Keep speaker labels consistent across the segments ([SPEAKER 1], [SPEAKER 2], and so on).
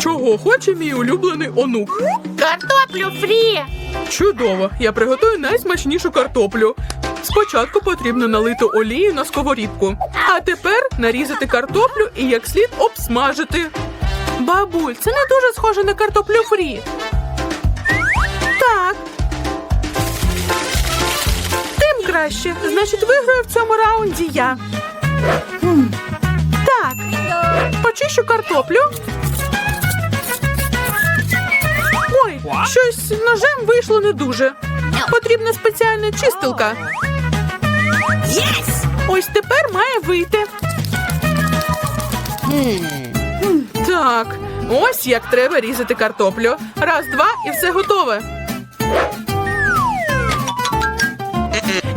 [SPEAKER 1] Чого хоче мій улюблений онук?
[SPEAKER 2] Картоплю фрі.
[SPEAKER 1] Чудово! Я приготую найсмачнішу картоплю. Спочатку потрібно налити олію на сковорідку, а тепер нарізати картоплю і як слід обсмажити. Бабуль, це не дуже схоже на картоплю фрі. Так. Тим краще. Значить, виграю в цьому раунді я. Так. Почищу картоплю. Щось ножем вийшло не дуже. Потрібна спеціальна чистилка.
[SPEAKER 2] Єс!
[SPEAKER 1] Ось тепер має вийти. Так, ось як треба різати картоплю. Раз, два і все готове.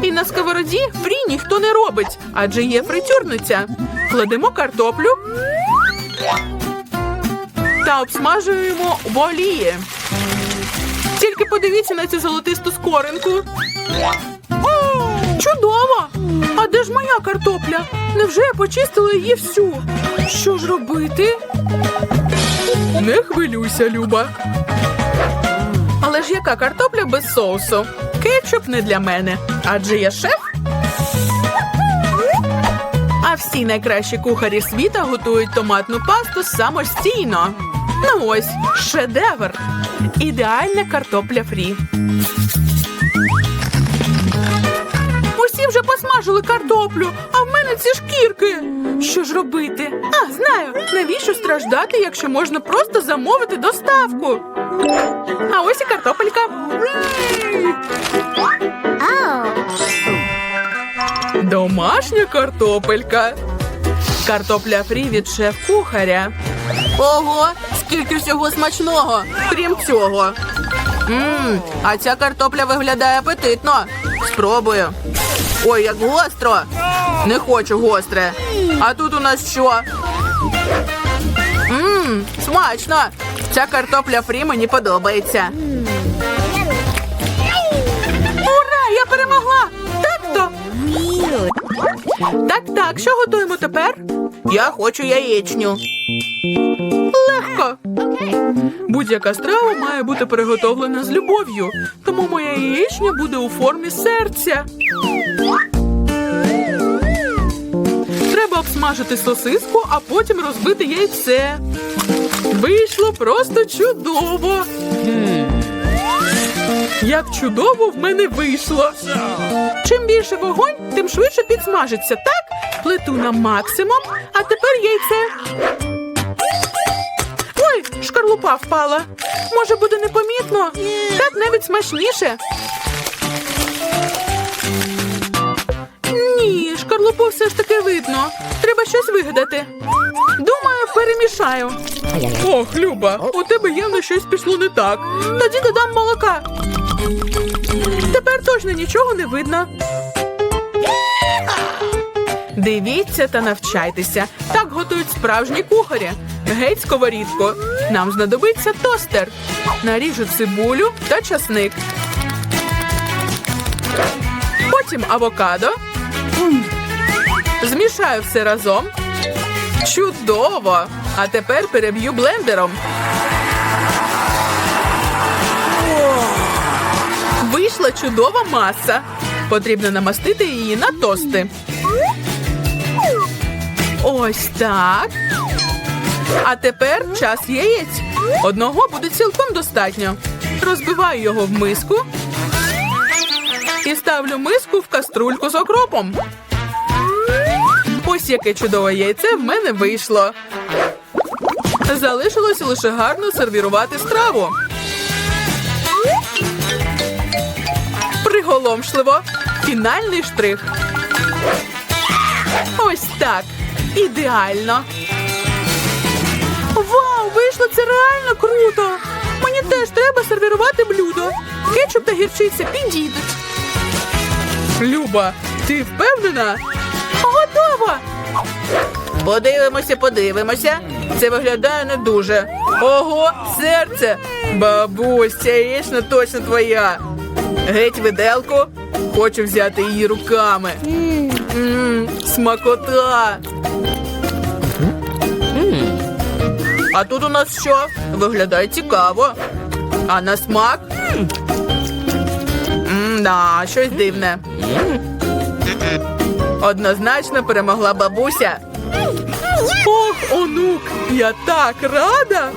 [SPEAKER 1] І на сковороді фрі ніхто не робить, адже є фритюрниця. Кладемо картоплю та обсмажуємо в олії. Тільки подивіться на цю золотисту скоринку. Чудово! А де ж моя картопля? Невже я почистила її всю? Що ж робити? Не хвилюйся, Люба. Але ж яка картопля без соусу? Кетчуп не для мене, адже я шеф. А всі найкращі кухарі світа готують томатну пасту самостійно. Ну ось, шедевр. Ідеальна картопля фрі. Усі вже посмажили картоплю, а в мене ці шкірки. Що ж робити? А, знаю, навіщо страждати, якщо можна просто замовити доставку? А ось і картопелька. Домашня картопелька. Картопля фрі від шеф-кухаря. Ого, скільки всього смачного, крім цього. Мм, а ця картопля виглядає апетитно. Спробую. Ой, як гостро. Не хочу гостре. А тут у нас що? Мм, смачно. Ця картопля фрі мені подобається. Так, так, що готуємо тепер? Я хочу яєчню. Легко. Будь-яка страва має бути приготовлена з любов'ю, тому моя яєчня буде у формі серця. Треба обсмажити сосиску, а потім розбити яйце. Вийшло просто чудово. Як чудово в мене вийшло. Чим більше вогонь, тим швидше підсмажиться. Так, плиту на максимум, а тепер яйце. Ой, шкарлупа впала. Може, буде непомітно? Так навіть смачніше. Ні, шкарлупу все ж таки видно. Треба щось вигадати. Перемішаю. Ох, Люба, у тебе явно щось пішло не так. Тоді додам молока. Тепер точно нічого не видно. Дивіться та навчайтеся. Так готують справжні кухарі. Геть сковорідку. Нам знадобиться тостер. Наріжу цибулю та часник. Потім авокадо. Змішаю все разом. Чудово! А тепер переб'ю блендером. Вийшла чудова маса. Потрібно намастити її на тости. Ось так. А тепер час яєць. Одного буде цілком достатньо. Розбиваю його в миску і ставлю миску в каструльку з окропом. Ось яке чудове яйце в мене вийшло. Залишилось лише гарно сервірувати страву. Приголомшливо. Фінальний штрих. Ось так. Ідеально. Вау, вийшло це реально круто. Мені теж треба сервірувати блюдо. Кетчуп та гірчиця підійдуть. Люба, ти впевнена? Готово. Подивимося, подивимося. Це виглядає не дуже. Ого, серце! Бабусь, ця яєчня точно твоя. Геть виделку. Хочу взяти її руками. Мм, смакота. А тут у нас що? Виглядає цікаво. А на смак? М-да, щось дивне. Однозначно перемогла бабуся. Ох, онук, я так рада.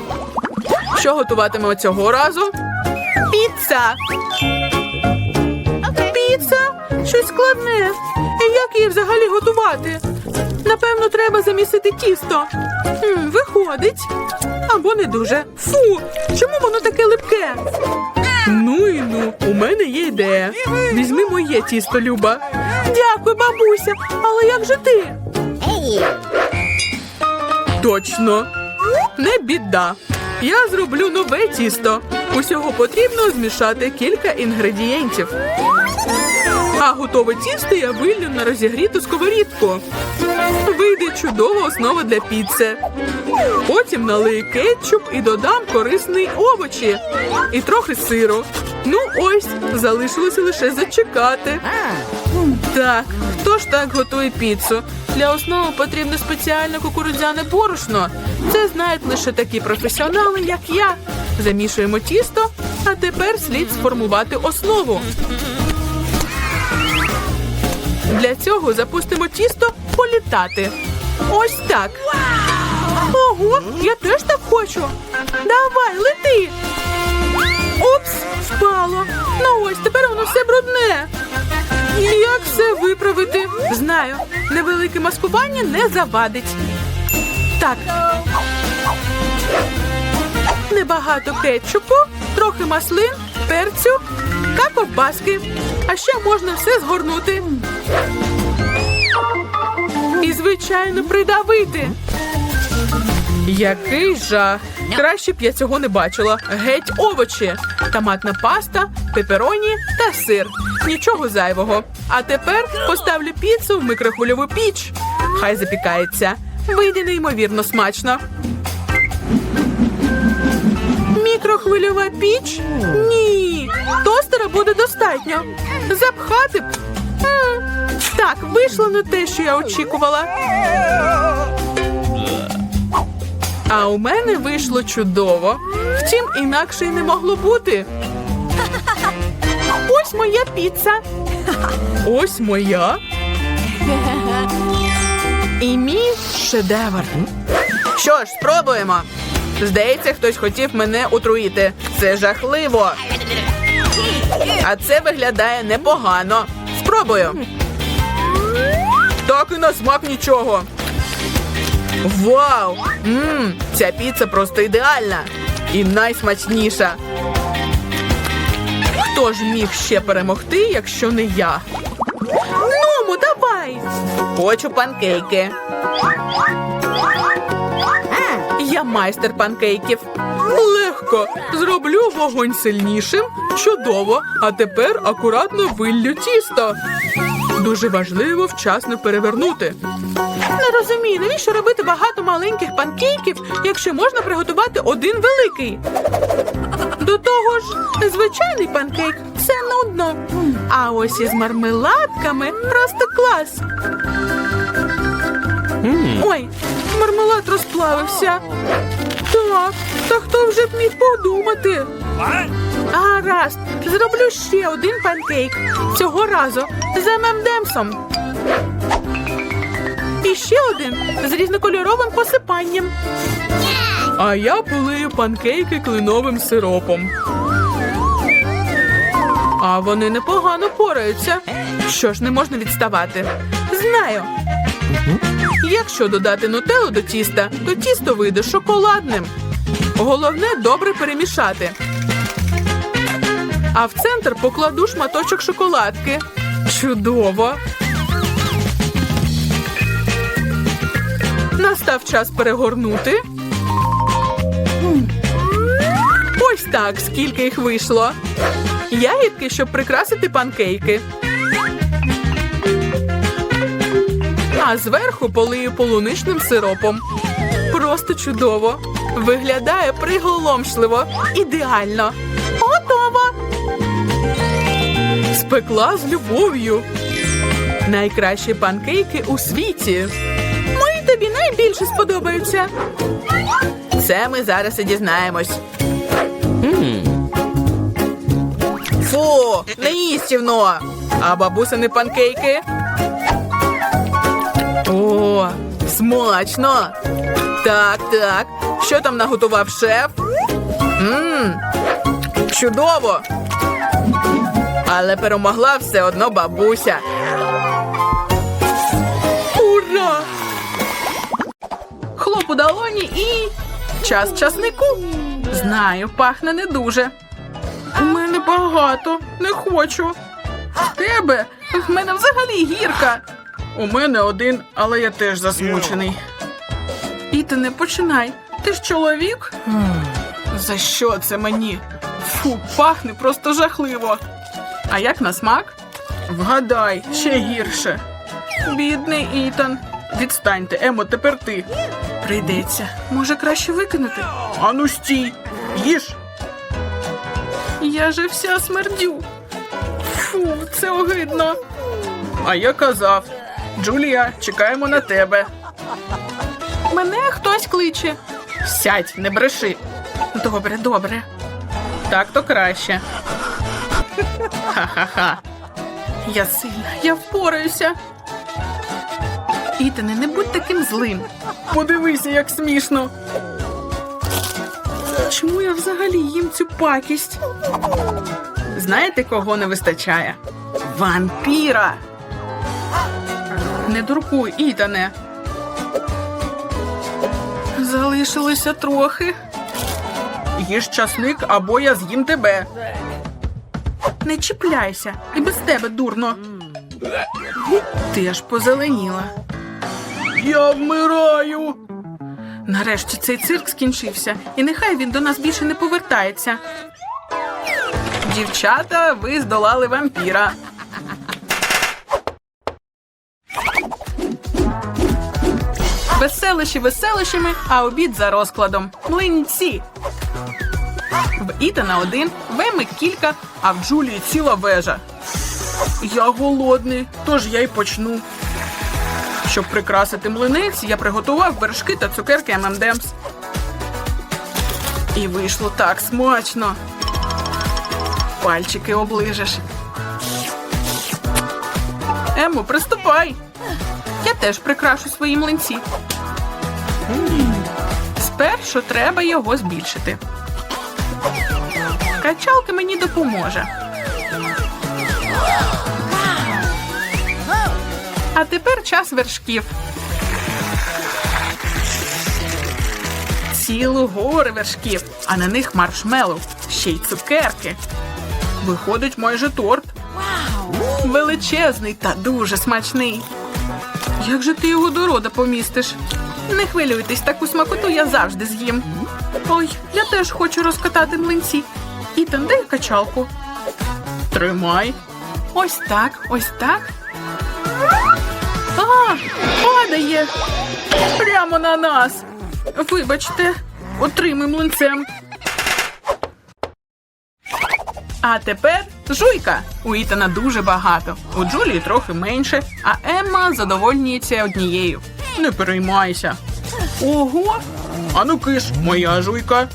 [SPEAKER 1] Що готуватимемо цього разу? Піца. Піца? Щось складне. І Як її взагалі готувати? Напевно, треба замісити тісто. Виходить. Або не дуже. Фу, чому воно таке липке? Ну і ну, у мене є ідея. Візьми моє тісто, Люба. Дякую, бабуся. Але як же ти? Точно. Не біда. Я зроблю нове тісто. Усього потрібно змішати кілька інгредієнтів. А готове тісто я виллю на розігріту сковорідку. Вийде чудова основа для піци. Потім налию кетчуп і додам корисні овочі і трохи сиру. Ну ось, залишилося лише зачекати. Так, хто ж так готує піцу? Для основи потрібно спеціальне кукурудзяне борошно. Це знають лише такі професіонали, як я. Замішуємо тісто, а тепер слід сформувати основу. Для цього запустимо тісто політати. Ось так. Ого, я теж так хочу. Давай, лети. Упс, впало. Ну ось, тепер воно все брудне. Як все виправити? Знаю, невелике маскування не завадить. Так. Небагато кетчупу, трохи маслин, перцю та ковбаски. А ще можна все згорнути. І, звичайно, придавити. Який жах! Краще б я цього не бачила. Геть овочі, томатна паста, пепероні та сир. Нічого зайвого. А тепер поставлю піцу в микрохвильову піч. Хай запікається. Вийде неймовірно смачно. Мікрохвильова піч? Ні. Тостера буде достатньо. Запхати б. Так, вийшло не те, що я очікувала. А у мене вийшло чудово. Втім, інакше й не могло бути. Ось моя піца. Ось моя. І мій шедевр. Що ж, спробуємо. Здається, хтось хотів мене отруїти. Це жахливо. А це виглядає непогано. Спробую. Так і на смак нічого. Вау! Мм, ця піца просто ідеальна і найсмачніша. Хто ж міг ще перемогти, якщо не я? Ному, давай! Хочу панкейки. Я майстер панкейків. Легко. Зроблю вогонь сильнішим. Чудово. А тепер акуратно виллю тісто. Дуже важливо вчасно перевернути. Не розумію, навіщо робити багато маленьких панкейків, якщо можна приготувати один великий. До того ж, звичайний панкейк це нудно. А ось із мармеладками просто клас. Ой, мармелад розплавився. Так, та хто вже б міг подумати? Гаразд, зроблю ще один панкейк. Цього разу з мемдемсом. І ще один з різнокольоровим посипанням. А я полию панкейки кленовим сиропом. А вони непогано пораються. Що ж, не можна відставати. Знаю. Якщо додати нутеллу до тіста, то тісто вийде шоколадним. Головне добре перемішати. А в центр покладу шматочок шоколадки. Чудово! Настав час перегорнути. Ось так, скільки їх вийшло. Ягідки, щоб прикрасити панкейки. А зверху полию полуничним сиропом. Просто чудово. Виглядає приголомшливо. Ідеально. Готово. Спекла з любов'ю. Найкращі панкейки у світі. Мої тобі найбільше сподобаються. Це ми зараз і дізнаємось. Фу, неїстівно. А бабусини панкейки? О, смачно. Так, так. Що там наготував шеф? Мм, чудово. Але перемогла все одно бабуся. Ура! Хлоп у долоні і час часнику. Знаю, пахне не дуже. У мене багато, не хочу. В тебе? В мене взагалі гірка. У мене один, але я теж засмучений. І ти не починай. Ти ж чоловік? За що це мені? Фу, пахне просто жахливо. А як на смак? Вгадай, ще гірше. Бідний Ітан. Відстаньте, Емо, тепер ти. Прийдеться. Може, краще викинути? Ану стій. Їж. Я же вся смердю. Фу, це огидно. А я казав. Джулія, чекаємо на тебе. Мене хтось кличе. Сядь, не бреши. Добре, добре. Так то краще. Ха-ха-ха. Я сильна, я впораюся. Ітане, не будь таким злим. Подивися, як смішно. Чому я взагалі їм цю пакість? Знаєте, кого не вистачає? Вампіра. Не дуркуй, Ітане. Залишилося трохи. Їж часник, або я з'їм тебе. Не чіпляйся, і без тебе дурно. Ти аж позеленіла. Я вмираю. Нарешті цей цирк скінчився, і нехай він до нас більше не повертається. Дівчата, ви здолали вампіра. Веселищі веселищами, а обід за розкладом. Млинці. В Ітана один, в Еми кілька, а в Джулії ціла вежа. Я голодний, тож я й почну. Щоб прикрасити млинець, я приготував вершки та цукерки ММДМС. І вийшло так смачно. Пальчики оближеш. Емо, приступай. Я теж прикрашу свої млинці. Спершу треба його збільшити. Качалка мені допоможе. А тепер час вершків. Цілу гори вершків, а на них маршмеллоу, ще й цукерки. Виходить майже торт. Величезний та дуже смачний. Як же ти його до рода помістиш? Не хвилюйтесь, таку смакоту я завжди з'їм. Ой, я теж хочу розкатати млинці. Ітан, дай качалку. Тримай. Ось так, ось так. А, падає. Прямо на нас. Вибачте, отримай млинцем. А тепер жуйка. У Ітана дуже багато. У Джулії трохи менше, а Емма задовольнюється однією. Не переймайся. Ого. Ану киш, моя жуйка.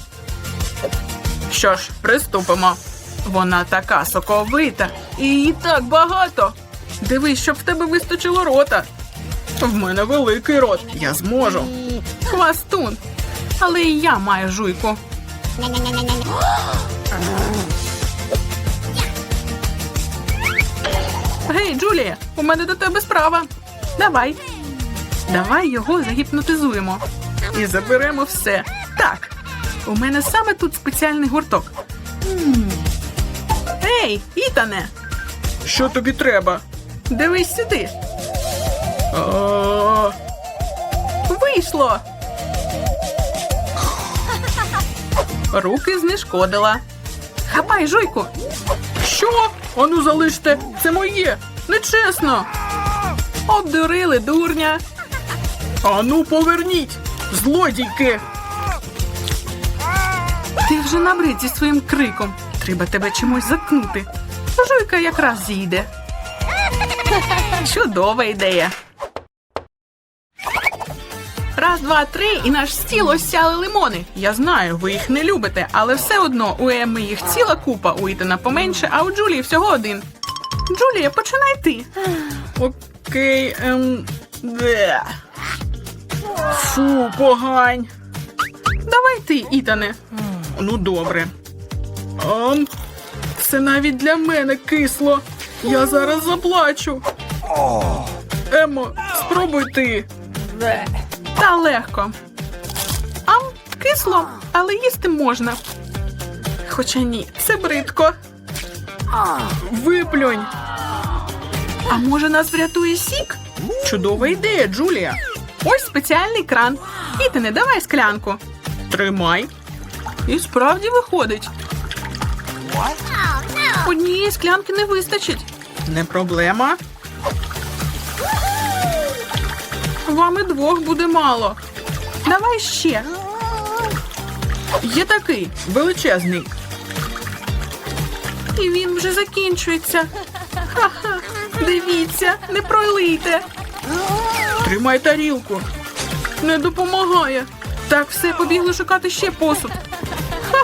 [SPEAKER 1] Що ж, приступимо. Вона така соковита і її так багато. Дивись, щоб в тебе вистачило рота. В мене великий рот. Я зможу. Хвастун. Але і я маю жуйку. Гей, Джулія, у мене до тебе справа. Давай. Давай його загіпнотизуємо. І заберемо все. Так. У мене саме тут спеціальний гурток. Ей, Ітане! Що тобі треба? Дивись сюди. Вийшло. Руки знешкодила. Хапай, жуйку. Що? Ану залиште, це моє. Нечесно. Обдурили дурня. Ану, поверніть, злодійки. Вже набрид зі своїм криком. Треба тебе чимось заткнути. Жуйка якраз зійде. Чудова ідея. Раз, два, три, і наш стіл осяли лимони. Я знаю, ви їх не любите, але все одно у Емми їх ціла купа, у Ітана поменше, а у Джулії всього один. Джулія, починай ти. Окей, ем. Де. Фу, погань. Давай ти, Ітане. Ну, добре. Ам, це навіть для мене кисло. Я зараз заплачу. Емо, спробуй ти. Та легко. Ам, кисло, але їсти можна. Хоча ні, це бридко. Виплюнь. А може нас врятує сік? Чудова ідея, Джулія. Ось спеціальний кран. Ітане, давай склянку. Тримай. І справді виходить. Однієї склянки не вистачить. Не проблема. Вам і двох буде мало. Давай ще. Є такий величезний. І він вже закінчується. Ха-ха. Дивіться, не пролийте. Тримай тарілку. Не допомагає. Так, все, побігли шукати ще посуд.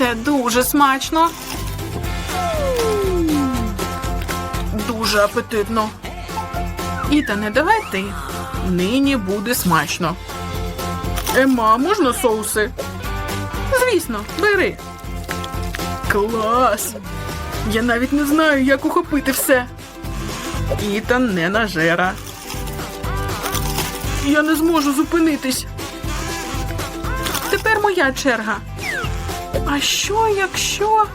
[SPEAKER 1] Це дуже смачно. Дуже апетитно. Ітане, давай ти. Нині буде смачно. Ема, можна соуси? Звісно, бери. Клас! Я навіть не знаю, як ухопити все. Ітан не нажера. Я не зможу зупинитись. Тепер моя черга. А що, якщо?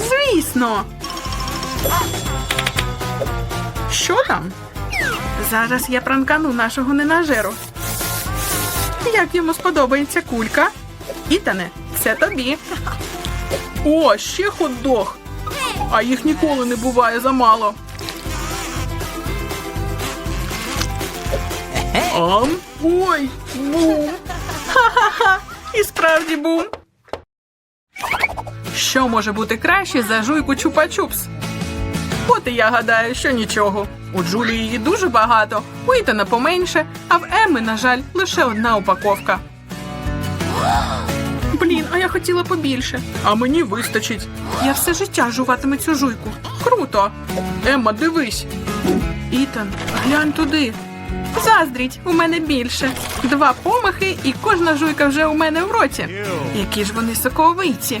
[SPEAKER 1] Звісно. Що там? Зараз я пранкану нашого ненажеру. Як йому сподобається кулька? Ітане, це тобі. О, ще хот-дог. А їх ніколи не буває замало. Ам? Ой, бум. Ха-ха-ха. І справді бум. Що може бути краще за жуйку чупа-чупс? От і я гадаю, що нічого. У Джулії її дуже багато, у Ітана поменше, а в Емми, на жаль, лише одна упаковка. Блін, а я хотіла побільше. А мені вистачить. Я все життя жуватиму цю жуйку. Круто. Емма, дивись. Ітан, глянь туди. Заздріть, у мене більше. Два помахи, і кожна жуйка вже у мене в роті. Які ж вони соковиті.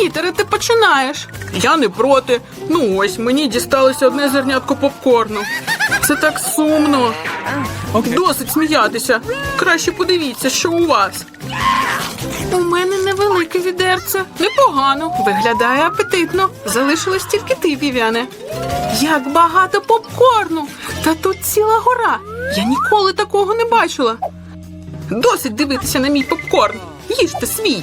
[SPEAKER 1] Пітере, ти починаєш. Я не проти. Ну ось мені дісталося одне зернятко попкорну. Це так сумно. Досить сміятися. Краще подивіться, що у вас. У мене невелике відерце. Непогано. Виглядає апетитно. Залишилось тільки ти, Вівяне. Як багато попкорну! Та тут ціла гора. Я ніколи такого не бачила. Досить дивитися на мій попкорн. Їжте свій.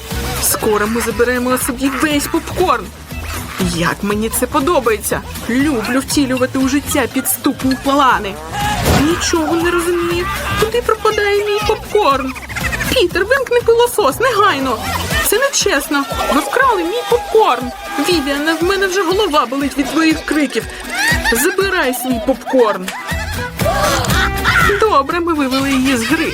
[SPEAKER 1] Скоро ми заберемо собі весь попкорн. Як мені це подобається. Люблю втілювати у життя підступні плани. Нічого не розумію. Куди пропадає мій попкорн? Пітер, вимкни пилосос, негайно. Це нечесно. Ви вкрали мій попкорн. Вівіана, в мене вже голова болить від твоїх криків. Забирай свій попкорн. Добре, ми вивели її з гри.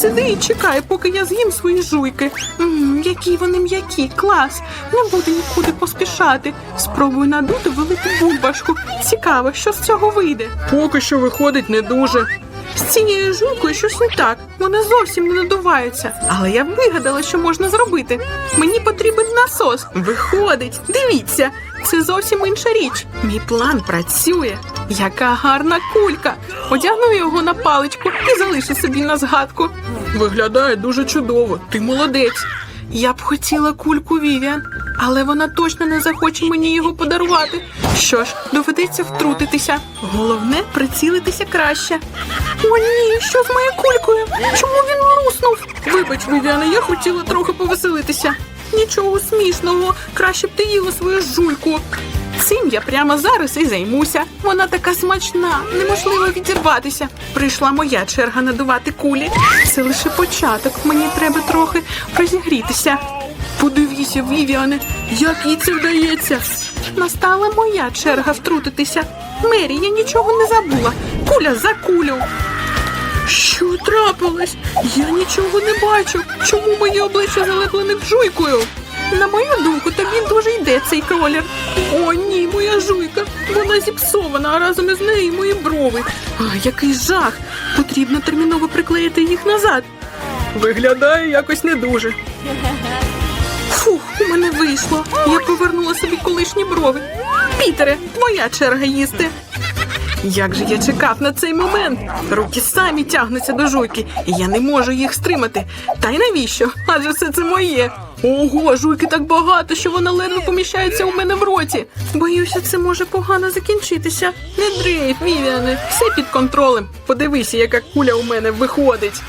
[SPEAKER 1] Сиди і чекай, поки я з'їм свої жуйки. Мм, які вони м'які, клас. Не буду нікуди поспішати. Спробую надути велику бульбашку. Цікаво, що з цього вийде. Поки що виходить не дуже. З цією жуйкою щось не так. Вона зовсім не надувається. Але я вигадала, що можна зробити. Мені потрібен насос. Виходить, дивіться, це зовсім інша річ. Мій план працює. Яка гарна кулька! Одягну його на паличку і залишу собі на згадку. Виглядає дуже чудово. Ти молодець. Я б хотіла кульку Вівіан, але вона точно не захоче мені його подарувати. Що ж, доведеться втрутитися. Головне прицілитися краще. О, ні, що з моєю кулькою? Чому він луснув? Вибач, Вівіана, я хотіла трохи повеселитися. Нічого смішного, краще б ти їла свою жуйку. Цим я прямо зараз і займуся. Вона така смачна, неможливо відірватися. Прийшла моя черга надувати кулі. Це лише початок. Мені треба трохи розігрітися. Подивіться, Вівіане, як їй це вдається. Настала моя черга втрутитися. Мері, я нічого не забула. Куля за кулю. Що трапилось? Я нічого не бачу. Чому моє обличчя залеплене жуйкою? На мою думку, тобі дуже йде цей колір. О, ні, моя жуйка. Вона зіпсована, а разом із нею мої брови. А, який жах! Потрібно терміново приклеїти їх назад. Виглядає якось не дуже. Фух, у мене вийшло. Я повернула собі колишні брови. Пітере, твоя черга їсти. Як же я чекав на цей момент? Руки самі тягнуться до жуйки, і я не можу їх стримати. Та й навіщо? Адже все це моє. Ого, жуйки так багато, що вона ледве поміщається у мене в роті. Боюся, це може погано закінчитися. Не дрейф, Вівіане, все під контролем. Подивися, яка куля у мене виходить.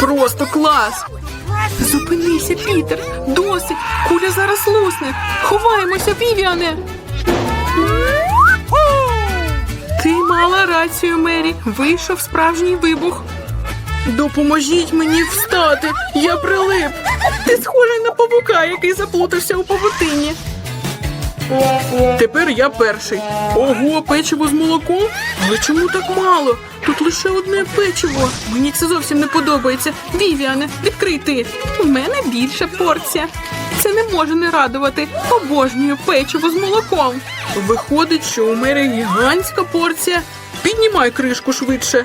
[SPEAKER 1] Просто клас! Зупинися, Пітер! Досить! Куля зараз лусне! Ховаємося, Вівіане! Мала рацію, Мері. Вийшов справжній вибух. Допоможіть мені встати. Я прилип. Ти схожий на павука, який заплутався у павутині. Тепер я перший. Ого, печиво з молоком? Але чому так мало? Тут лише одне печиво. Мені це зовсім не подобається. Вівіане, відкрий ти. У мене більша порція. Це не може не радувати. Обожнюю печиво з молоком. Виходить, що у мене гігантська порція. Піднімай кришку швидше.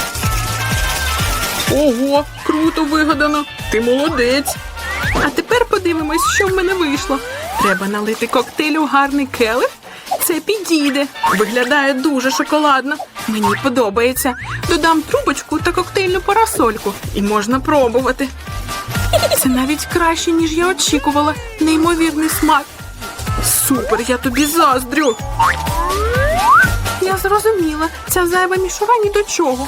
[SPEAKER 1] Ого, круто вигадано. Ти молодець. А тепер подивимось, що в мене вийшло. Треба налити коктейль у гарний келих. Це підійде. Виглядає дуже шоколадно. Мені подобається. Додам трубочку та коктейльну парасольку. І можна пробувати. Це навіть краще, ніж я очікувала. Неймовірний смак. Супер, я тобі заздрю. Я зрозуміла, ця зайва мішура ні до чого.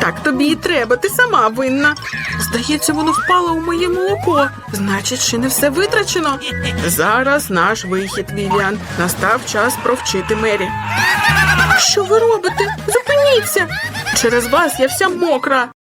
[SPEAKER 1] Так тобі і треба, ти сама винна. Здається, воно впало у моє молоко. Значить, ще не все витрачено. Зараз наш вихід, Віліан. Настав час провчити Мері. Що ви робите? Зупиніться! Через вас я вся мокра.